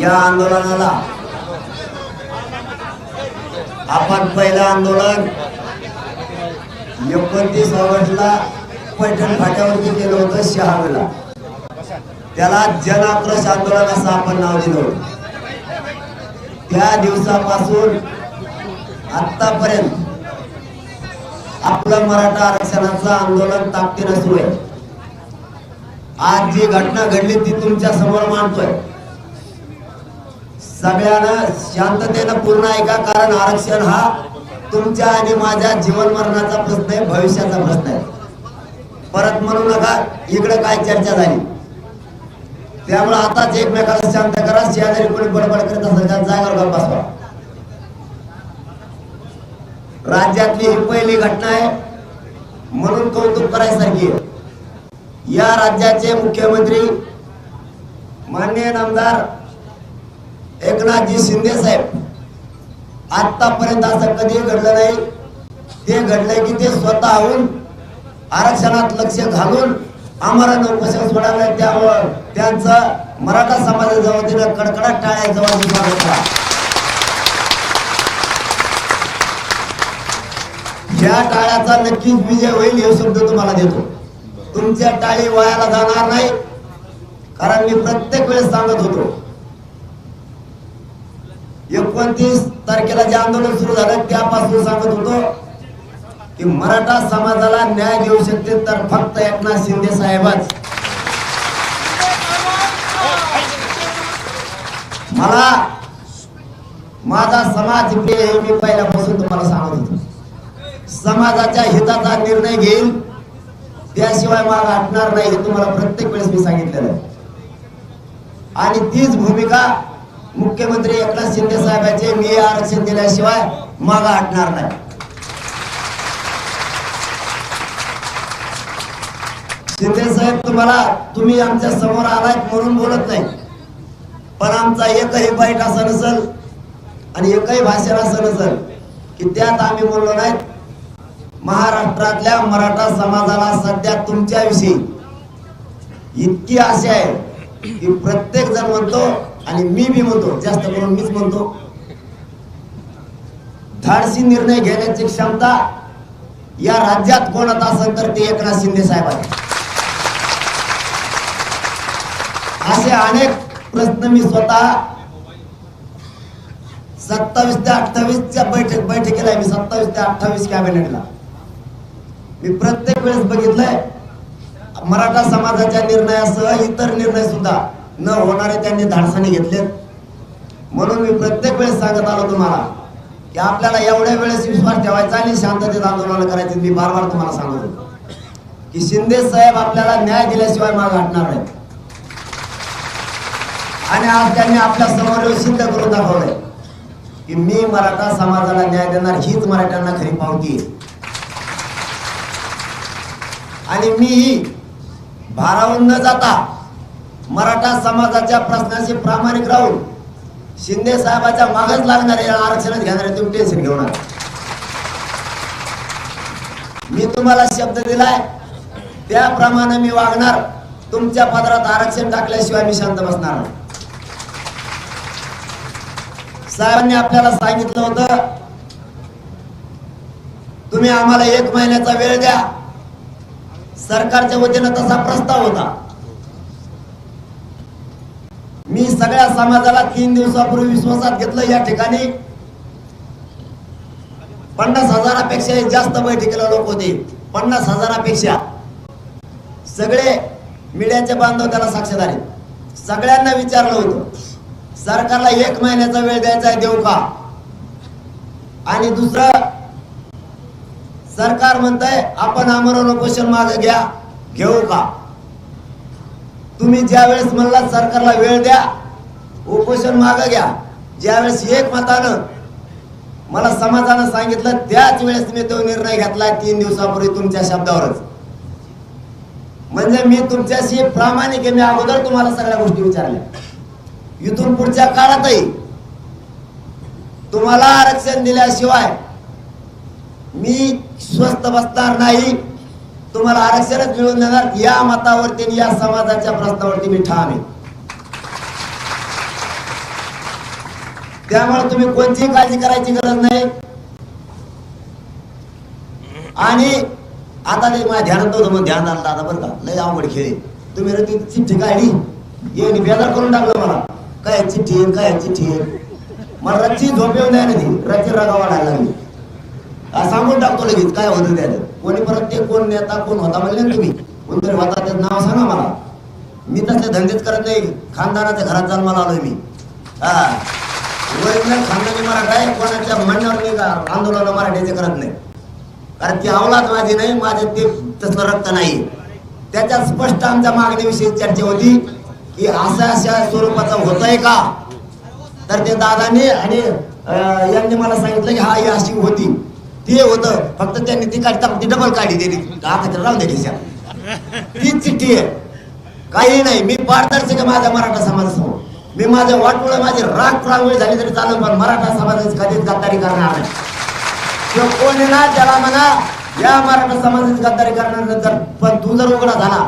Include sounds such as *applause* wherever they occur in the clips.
या आंदोलनाला आपण पहिलं आंदोलन एकोणतीस ऑगस्टला पैठण फाट्यावरती केलं होतं शहावेला. त्याला जन आक्रोश आंदोलन असं आपण नाव दिलं होतं. त्या दिवसापासून आतापर्यंत आपलं मराठा आरक्षणाचं आंदोलन ताकदीनं सुरू आहे. आज जी घटना घडली ती तुमच्यासमोर मांडतोय. सगळ्यांना शांततेनं पूर्ण ऐका कारण आरक्षण हा तुमच्या आणि माझ्या जीवन मरणाचा प्रश्न आहे भविष्याचा प्रश्न आहे. परत म्हणू नका इकडे काय चर्चा झाली. त्यामुळे आताच एकमेकाला शांत करा शेजारी कोणी बडबड करत असेल त्या जागेवर गप्प बसवा राज्यातली ही पहिली घटना आहे म्हणून कौतुक करायसारखी या राज्याचे मुख्यमंत्री माननीय नामदार एकनाथजी शिंदे साहेब आतापर्यंत असं कधी घडलं नाही. ते घडलंय की ते स्वतःहून आरक्षणात लक्ष घालून आम्हाला नौकशा सोडायला त्यामुळं त्यांचं मराठा समाजाच्या वतीनं कडकडाट टाळ्या वाजून स्वागत या टाळ्याचा नक्कीच विजय होईल हे शब्द तुम्हाला देतो. तुमच्या टाळी वयाला जाणार नाही. कारण मी प्रत्येक वेळेस सांगत होतो एकोणतीस तारखेला जे आंदोलन सुरू झालं त्यापासून सांगत होतो की मराठा समाजाला न्याय देऊ शकते तर फक्त एकनाथ शिंदे साहेबच. मला माझा समाज प्रिय हे मी पहिल्यापासून तुम्हाला सांगत होतो. समाजाच्या हिताचा निर्णय घेईल त्याशिवाय माग हटणार नाही हे तुम्हाला प्रत्येक वेळेस मी सांगितलेलं आहे. आणि तीच भूमिका मुख्यमंत्री एकनाथ शिंदे साहेबांचे मी आरक्षण दिल्याशिवाय माग हटणार नाही. शिंदे साहेब तुम्हाला तुम्ही आमच्यासमोर आलात म्हणून बोलत नाही. पण आमचा एकही बाईट असा नसल आणि एकही भाषण असं नसल की त्यात आम्ही बोललो नाहीत. महाराष्ट्रातल्या मराठा समाजाला सध्या तुमच्याविषयी इतकी आशा आहे की प्रत्येक जण म्हणतो आणि मी बी म्हणतो जास्त करून मीच म्हणतो धाडसी निर्णय घेण्याची क्षमता या राज्यात कोणात असेल तर ते एकनाथ शिंदे साहेबांनी. असे अनेक प्रश्न मी स्वतः सत्तावीस ते अठ्ठावीसच्या बैठक बैठकीला आहे मी सत्तावीस ते अठ्ठावीस कॅबिनेटला. मी प्रत्येक वेळेस बघितलंय मराठा समाजाच्या निर्णयासह इतर निर्णय सुद्धा न होणारे त्यांनी धाडसाने घेतलेत. म्हणून मी प्रत्येक वेळेस सांगत आलो तुम्हाला की आपल्याला एवढ्या वेळेस विश्वास ठेवायचा आणि शांततेत आंदोलन करायचे. मी बार बार तुम्हाला सांगत होतो की शिंदे साहेब आपल्याला न्याय दिल्याशिवाय माग हटणार नाही आणि आज त्यांनी आपल्यासमोर सिद्ध करून दाखवलंय की मी मराठा समाजाला न्याय देणार हीच मराठ्यांना खरी पावती आहे. आणि मी भारावून न जाता मराठा समाजाच्या प्रश्नाशी प्रामाणिक राहून शिंदे साहेबाच्या मागच लागणारे आरक्षणात घेणारे तुम्ही टेन्शन घेऊ नका. मी तुम्हाला शब्द दिलाय त्याप्रमाणे मी वागणार तुमच्या पदरात आरक्षण टाकल्याशिवाय मी शांत बसणार साहेबांनी आपल्याला सांगितलं होतं तुम्ही आम्हाला एक महिन्याचा वेळ द्या सरकारच्या वतीनं तसा प्रस्ताव होता. मी सगळ्या समाजाला तीन दिवसापूर्वी विश्वासात घेतलं या ठिकाणी. पन्नास हजारापेक्षा जास्त बैठकीला लोक होते. पन्नास हजारापेक्षा. सगळे मीडियाचे बांधव त्याला साक्षीदार आहेत. सगळ्यांना विचारलं होतं सरकारला एक महिन्याचा वेळ द्यायचा आहे देऊ का? आणि दुसरं सरकार म्हणतंय आपण आमरण उपोषण मागे घ्या घेऊ का? तुम्ही ज्या वेळेस म्हणला सरकारला वेळ द्या उपोषण मागं घ्या. ज्यावेळेस एक मतानं मला समाजानं सांगितलं त्याच वेळेस मी तो निर्णय घेतला तीन दिवसापूर्वी तुमच्या शब्दावरच. म्हणजे मी तुमच्याशी प्रामाणिक आहे. मी अगोदर तुम्हाला सगळ्या गोष्टी विचारल्या. इथून पुढच्या काळातही तुम्हाला आरक्षण दिल्याशिवाय मी स्वस्त बसणार नाही. तुम्हाला आरक्षणच मिळवून देणार. या मतावरती या समाजाच्या प्रश्नावरती मी ठाम आहे. त्यामुळे तुम्ही कोणतीही काळजी करायची गरज नाही. आणि आता ते माझ्या ध्यानात नव्हतं मग ध्यान आलं दादा बरं का. लय अवघड खेळ तुम्ही रे चिठ्ठी काढली. येऊन बेजार करून टाकलं मला. काय चिठ्ठी आहे काय चिठ्ठी आहे? मला रच्ची झोप येऊन द्या ना ती. रच्ची रगावा लागली. सांगून टाकतो लगेच. काय होतं त्याचं कोणी परत ते कोण नेता कोण होता म्हणले ना तुम्ही. कोणतरी होता त्याचं नाव सांगा मला. मी तसले धंदेच करत नाही. खानदानाच्या घरात जन्माला आलोय मी. हा. खानदानी मराठा आहे कोणाच्या म्हणण्यावर मी का- आंदोलन मराठीचे करत नाही. कारण ती अवलाद माझी नाही माझे ते तसलं रक्त नाही. त्याच्यात स्पष्ट आमच्या मागणीविषयी चर्चा होती की अशा अशा स्वरूपाचं होत आहे का? तर ते दादाने आणि यांनी मला सांगितलं की हा ही अशी होती. ते होतं. फक्त त्यांनी ती काढता ती डबल काढी दिली. दाखल राहून दिली तीच चिठ्ठी आहे. काही नाही. मी पारदर्शक आहे माझ्या मराठा समाजासमोर. मी माझ्या वाटमुळे माझी राग रांगोळी झाली तरी चालेल पण मराठा समाजाची कधीच गद्दारी करणार नाही. किंवा कोणी ना त्याला म्हणा या मराठा समाजाची गद्दारी करणार जर पण तू जर उघडा झाला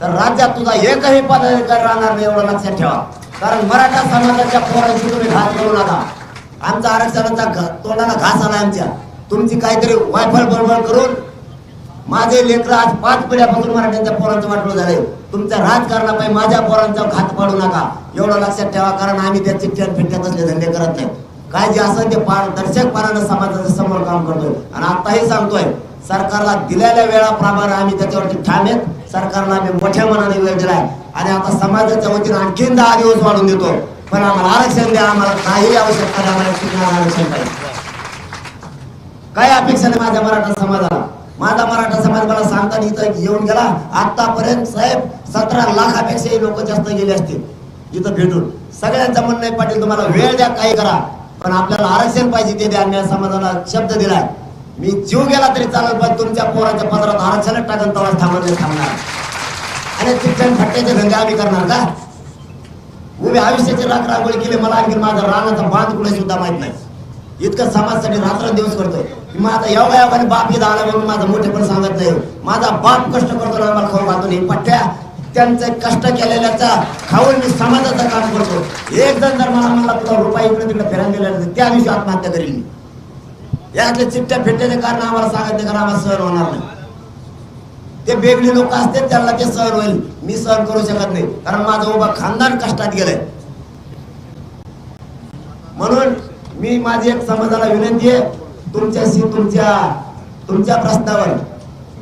तर राज्यात तुझा एकही पदाधिकारी राहणार नाही एवढं लक्षात ठेवा. कारण मराठा समाजाच्या पोरांची तुम्ही घात करू नका. आमचा आरक्षणाचा तोंडाला घास आला आमच्या. तुमची काहीतरी वायफळ बळबळ करून माझे लेकर आज पाच पिढ्यापासून मराठ्यांच्या पोरांचं वाटलं झालंय. तुमच्या राजकारणापायी माझ्या पोरांचा घात पाडू नका. एवढं लक्षात ठेवा कारण आम्ही त्या चिठ्ठ्या फिट्ट्या तसले धंदे करत नाही. काय जे असं ते पारदर्शकपणानं समाजाच्या समोर काम करतोय. आणि आताही सांगतोय सरकारला दिलेल्या वेळाप्रमाणे आम्ही त्याच्यावरती ठाम आहेत. सरकारला आम्ही मोठ्या मनाने वेळ दिलाय. आणि आता समाजाच्या वतीनं आणखीन दहा दिवस वाढून देतो. पण आम्हाला आरक्षण द्या आम्हाला काही आवश्यकता आरक्षण पाहिजे. काय अपेक्षा नाही माझ्या मराठा समाजाला? माझा मराठा समाज मला सांगताना इथं येऊन गेला. आतापर्यंत साहेब सतरा लाखापेक्षाही लोक जास्त गेले असतील इथं भेटून. सगळ्यांचं म्हणणं आहे पाटील तुम्हाला वेळ द्या काही करा. पण आपल्याला आरक्षण पाहिजे ते द्या. मी समाजाला शब्द दिलाय. मी जीव गेला तरी चालत पण तुमच्या पोराच्या पदरात आरक्षणच टाकून तवाच थांबवले थांबणार. आणि शिक्षण फट्ट्याचे धंदे आम्ही करणार का? उभे आयुष्याचे राख रांगोळी केले मला आणखी माझा रानाचा बांध कुठे सुद्धा माहीत नाही. इतकं समाजासाठी रात्र दिवस करतोय माझा योगा योगाने बाप इथं आला म्हणून माझं मोठेपण सांगत नाही. माझा बाप कष्ट करतो ना आम्हाला खाऊ घालतो नाही. पट्ट्या त्यांचे कष्ट केलेल्याचा खाऊन मी समाजाचं काम करतो. एक जण जर मला मला तुला रुपये इकडे तिकडे फिरायला दिला नाही त्या दिवशी आत्महत्या करील मी. यातले चिठ्ठ्या फिरण्याचे कारण आम्हाला सांगत नाही कारण आम्हाला सहन होणार नाही. ते बेगले लोक असते त्यांना ते सहन होईल. मी सहन करू शकत नाही कारण माझा उभा खानदान कष्टात गेलाय. म्हणून मी माझी एक समाजाला विनंती आहे तुमच्याशी तुमच्या तुमच्या प्रश्नावर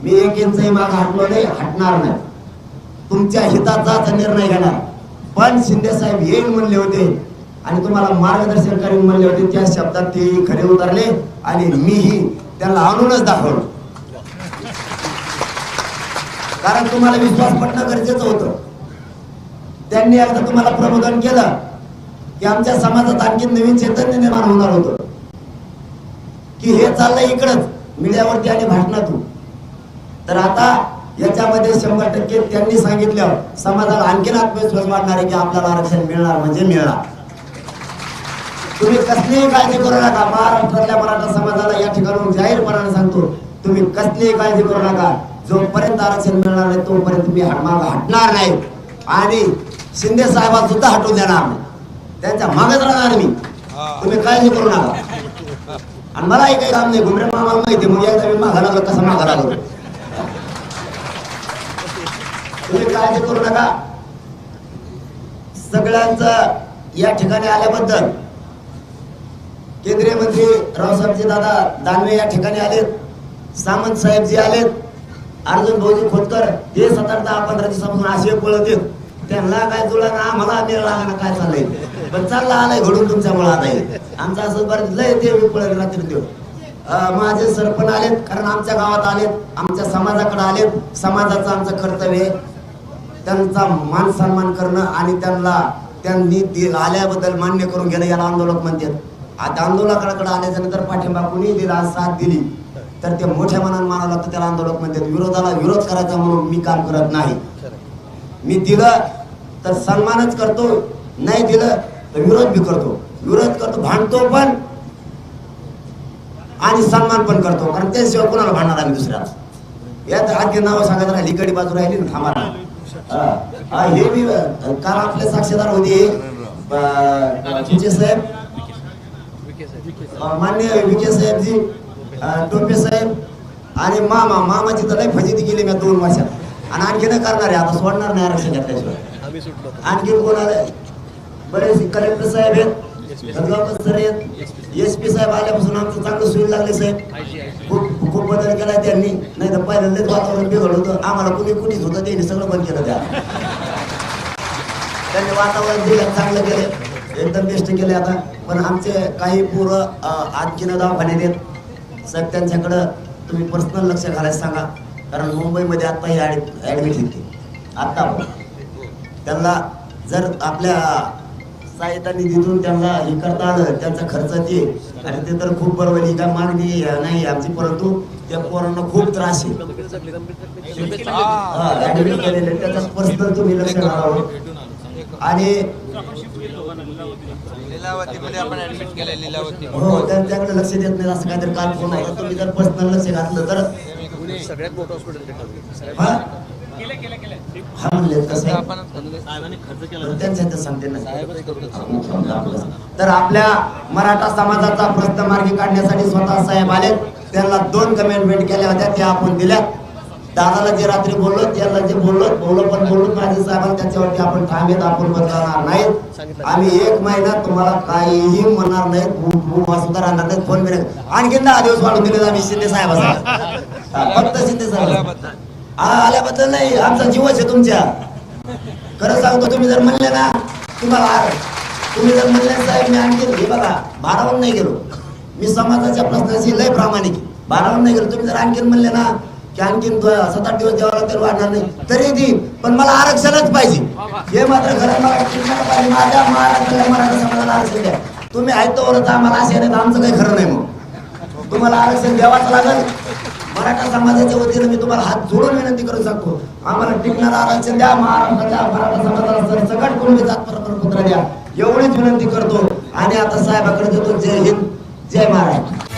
मी एक इंचही माग हटलो नाही हटणार नाही. तुमच्या हिताचाच निर्णय घेणार. पण शिंदे साहेब येईल म्हणले होते आणि तुम्हाला मार्गदर्शन करेन म्हणले होते त्या शब्दात ते खरे उतरले आणि मीही त्याला आणूनच दाखवलं. कारण तुम्हाला विश्वास पटणं गरजेचं होतं. त्यांनी एकदा तुम्हाला प्रबोधन केलं की आमच्या समाजात आणखी नवीन चैतन्य निर्माण होणार होतं. की हे चाललंय इकडच मीडियावरती आणि भाषणातून. तर आता याच्यामध्ये शंभर टक्के त्यांनी सांगितल्यावर समाजाला आणखीन आत्मविश्वास वाढणार आहे की आपल्याला आरक्षण मिळणार म्हणजे मिळणार. तुम्ही कसलीही काळजी करू नका. महाराष्ट्रातल्या मराठा समाजाला या ठिकाणून जाहीरपणाने सांगतो तुम्ही कसलीही काळजी करू नका. जोपर्यंत आरक्षण मिळणार नाही तोपर्यंत मी हटणार नाही. आणि शिंदे साहेबांना सुद्धा हटवून देणार नाही. त्यांच्या मागच राहणार मी. तुम्ही काळजी करू नका. आणि मलाही काही काम नाही घुमरे मामाला माहिती मग एकदा मी मागा लागलो कसा मागा लागलो. तुम्ही काळजी करू नका. सगळ्यांचं या ठिकाणी आल्याबद्दल केंद्रीय मंत्री रावसाहेबजी दादा दानवे या ठिकाणी आलेत सामंत साहेब जी आलेत अर्जुन भाऊजी खोतकर हे सतरा दहा पंधरा दिवसापासून पळत आहेत त्यांना काय तुला ना आम्हाला मेळ लागला काय चाललंय? पण चालला आलाय घडून तुमच्या मुळे आमचा असं बरं लय देव पळत रात्री देव. माझे सरपण आलेत कारण आमच्या गावात आलेत आमच्या समाजाकडे आलेत. समाजाचं आमचं कर्तव्य आहे. त्यांचा मान सन्मान करणं आणि त्यांना त्यांनी आल्याबद्दल मान्य करून घेणं याला आंदोलक म्हणतात. आता आंदोलकाकडे आल्याच्यानंतर पाठिंबा कुणी दिला साथ दिली तर ते मोठ्या मनानं मानावं लागतं त्याला आंदोलक म्हणतात. विरोधाला विरोध करायचा म्हणून मी काम करत नाही. मी दिलं तर सन्मानच करतो नाही दिलं तर विरोध बी करतो. विरोध करतो भांडतो पण आणि सन्मान पण करतो. कारण त्याशिवाय कोणाला भांडणार आम्ही दुसऱ्याला? यात आधी नाव सांगत राहिली इकडे बाजू राहिली ना थांबा हे बी काल आपले साक्षीदार होते. तुमचे साहेब. मान्य विके साहेबजी जी टोपे साहेब आणि मामा मामाची तर लय फजिती केली मी दोन वर्षात. आणि आणखी करणार आहे आता सोडणार नाही आरक्षण घेतल्याशिवाय आणखी कोण आले बरेच कलेक्टर साहेब आहेत. गंगावकर सर आहेत. एस पी साहेब आल्यापासून आमचं चांगलं सोयी लागले साहेब. खूप खूप बदल केला त्यांनी. नाही तर पहिल्यांदाच वातावरण बिघड होतं. आम्हाला कुणी कुणीच होतं त्यांनी सगळं बंद केलं त्या त्यांनी वातावरण दिलं चांगलं केलं. एकदम बेस्ट केले आता. पण आमचे काही पोरं आणखीन दवाखान्यात आहेत. साहेब त्यांच्याकडं तुम्ही पर्सनल लक्ष घालायला सांगा. कारण मुंबईमध्ये आता ही ॲडमिट होती. आत्ता. त्यांना जर आपल्या सहायता निधीतून त्यांना हे करता आलं त्यांचा खर्च ते आणि ते तर खूप बरोबर ही काय मागणी नाही आमची परंतु त्या पोरांना खूप त्रास आहे. त्याचा पर्सनल तुम्ही लक्ष घालावं आणि हो त्याकडे लक्ष देत नाही असं काहीतरी काल फोन होता तुम्ही जर पर्सनल लक्ष घातलं तर सगळ्यात मोठं हॉस्पिटल हा म्हणले कसं आहे? आपण तर त्यांच्या इथं सांगते ना तर आपल्या मराठा समाजाचा प्रश्न मार्गी काढण्यासाठी स्वतः साहेब आले त्यांना दोन कमेंटमेंट केल्या होत्या त्या आपण दिल्यात. दादाला जे रात्री बोललो त्याला जे बोललो बोललो पण बोललो. माझे साहेबांना त्याच्यावरती आपण आहेत आपण बदलणार नाहीत. आम्ही एक महिना तुम्हाला काहीही म्हणणार नाहीत सुद्धा राहणार नाहीत फोन बिन आणखीन दहा दिवस वाढून दिले आम्ही शिंदे साहेबांना. *laughs* फक्त शिंदे साहेब हा आल्याबद्दल नाही आमचा जीवच आहे तुमच्या. खरं सांगतो तुम्ही जर म्हणले ना तुम्हाला आर- तुम्ही जर म्हणले साहेब मी आणखी हे बघा बारावर नाही गेलो. मी समाजाच्या प्रश्नाशी लय प्रामाणिक आहे. बारावर नाही गेलो. तुम्ही जर आणखीन म्हणले ना की आणखीन सात आठ दिवस द्यावा लागतील वाढणार नाही. तरी देईन पण मला आरक्षणच पाहिजे. हे मात्र खरं मला पाहिजे. माझ्या महाराष्ट्राला मराठा समाजाला आरक्षण द्या. तुम्ही ऐकतो आम्हाला असे नाही तर आमचं काही खरं नाही मग. तुम्हाला आरक्षण द्यावाच लागेल. मराठा समाजाच्या वतीनं मी तुम्हाला हात जोडून विनंती करू शकतो आम्हाला टिकणार आरक्षण द्या महाराष्ट्राच्या मराठा समाजाला सरसकट जात परपर पुत्र द्या. एवढीच विनंती करतो. आणि आता साहेबाकडे देतो. जय हिंद. जय महाराष्ट्र.